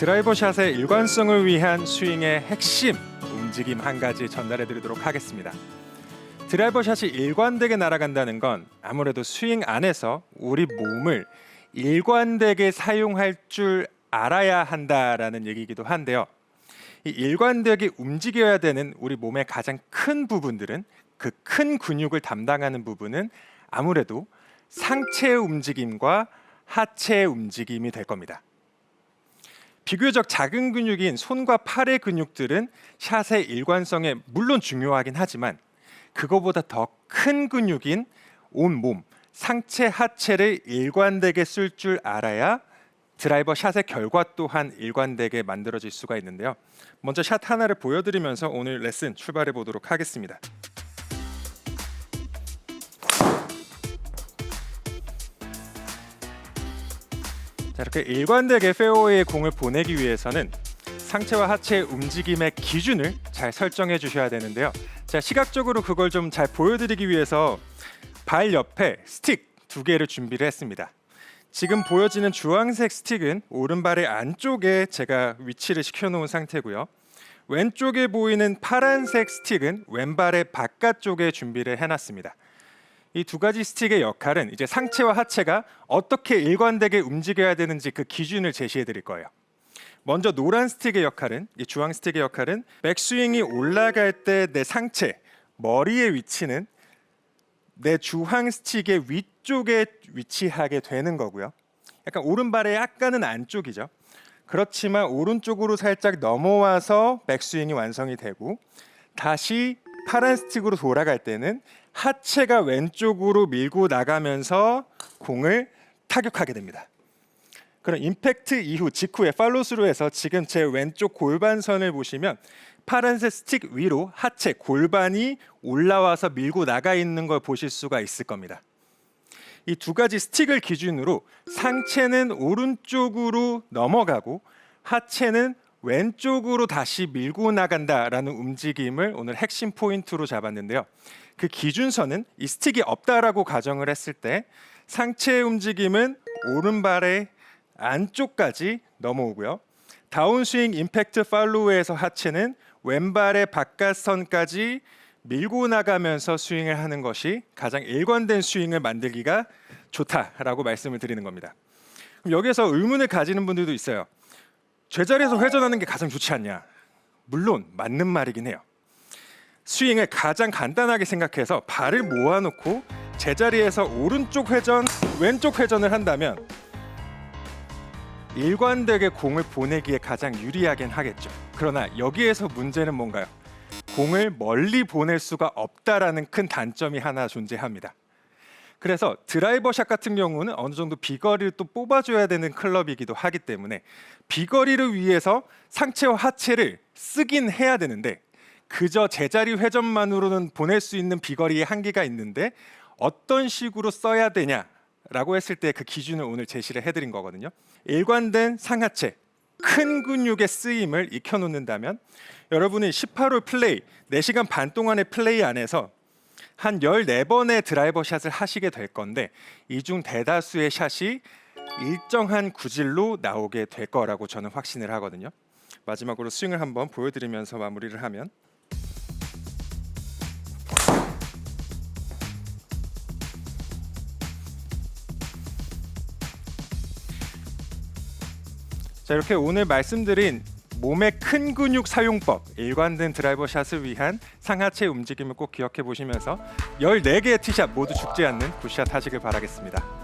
드라이버 샷의 일관성을 위한 스윙의 핵심 움직임 한 가지 전달해 드리도록 하겠습니다. 드라이버 샷이 일관되게 날아간다는 건 아무래도 스윙 안에서 우리 몸을 일관되게 사용할 줄 알아야 한다라는 얘기이기도 한데요. 이 일관되게 움직여야 되는 우리 몸의 가장 큰 부분들은 그 큰 근육을 담당하는 부분은 아무래도 상체의 움직임과 하체의 움직임이 될 겁니다. 비교적 작은 근육인 손과 팔의 근육들은 샷의 일관성에 물론 중요하긴 하지만 그거보다 더 큰 근육인 온 몸, 상체 하체를 일관되게 쓸 줄 알아야 드라이버 샷의 결과 또한 일관되게 만들어질 수가 있는데요. 먼저 샷 하나를 보여드리면서 오늘 레슨 출발해 보도록 하겠습니다. 자, 이렇게 일관되게 페어웨이에 공을 보내기 위해서는 상체와 하체의 움직임의 기준을 잘 설정해 주셔야 되는데요. 자, 시각적으로 그걸 좀 잘 보여드리기 위해서 발 옆에 스틱 두 개를 준비를 했습니다. 지금 보여지는 주황색 스틱은 오른발의 안쪽에 제가 위치를 시켜놓은 상태고요. 왼쪽에 보이는 파란색 스틱은 왼발의 바깥쪽에 준비를 해놨습니다. 이 두 가지 스틱의 역할은 이제 상체와 하체가 어떻게 일관되게 움직여야 되는지 그 기준을 제시해 드릴 거예요. 먼저 노란 스틱의 역할은 이 주황 스틱의 역할은 백스윙이 올라갈 때 내 상체 머리의 위치는 내 주황 스틱의 위쪽에 위치하게 되는 거고요. 약간 오른발의 약간은 안쪽이죠. 그렇지만 오른쪽으로 살짝 넘어와서 백스윙이 완성이 되고 다시 파란 스틱으로 돌아갈 때는 하체가 왼쪽으로 밀고 나가면서 공을 타격하게 됩니다. 그럼 임팩트 이후 직후에 팔로스루에서 지금 제 왼쪽 골반선을 보시면 파란색 스틱 위로 하체 골반이 올라와서 밀고 나가 있는 걸 보실 수가 있을 겁니다. 이 두 가지 스틱을 기준으로 상체는 오른쪽으로 넘어가고 하체는 왼쪽으로 다시 밀고 나간다라는 움직임을 오늘 핵심 포인트로 잡았는데요. 그 기준선은 이 스틱이 없다라고 가정을 했을 때 상체의 움직임은 오른발의 안쪽까지 넘어오고요. 다운스윙 임팩트 팔로우에서 하체는 왼발의 바깥선까지 밀고 나가면서 스윙을 하는 것이 가장 일관된 스윙을 만들기가 좋다라고 말씀을 드리는 겁니다. 그럼 여기서 의문을 가지는 분들도 있어요. 제자리에서 회전하는 게 가장 좋지 않냐? 물론 맞는 말이긴 해요. 스윙을 가장 간단하게 생각해서 발을 모아놓고 제자리에서 오른쪽 회전, 왼쪽 회전을 한다면 일관되게 공을 보내기에 가장 유리하긴 하겠죠. 그러나 여기에서 문제는 뭔가요? 공을 멀리 보낼 수가 없다라는 큰 단점이 하나 존재합니다. 그래서 드라이버샷 같은 경우는 어느 정도 비거리를 또 뽑아줘야 되는 클럽이기도 하기 때문에 비거리를 위해서 상체와 하체를 쓰긴 해야 되는데 그저 제자리 회전만으로는 보낼 수 있는 비거리의 한계가 있는데 어떤 식으로 써야 되냐 라고 했을 때 그 기준을 오늘 제시를 해드린 거거든요. 일관된 상하체 큰 근육의 쓰임을 익혀놓는다면 여러분이 18홀 플레이 4시간 반 동안의 플레이 안에서 한 14번의 드라이버 샷을 하시게 될 건데 이 중 대다수의 샷이 일정한 구질로 나오게 될 거라고 저는 확신을 하거든요. 마지막으로 스윙을 한번 보여드리면서 마무리를 하면 자 이렇게 오늘 말씀드린 몸의 큰 근육 사용법 일관된 드라이버 샷을 위한 상하체 움직임을 꼭 기억해 보시면서 14개의 티샷 모두 죽지 않는 굿샷 하시길 바라겠습니다.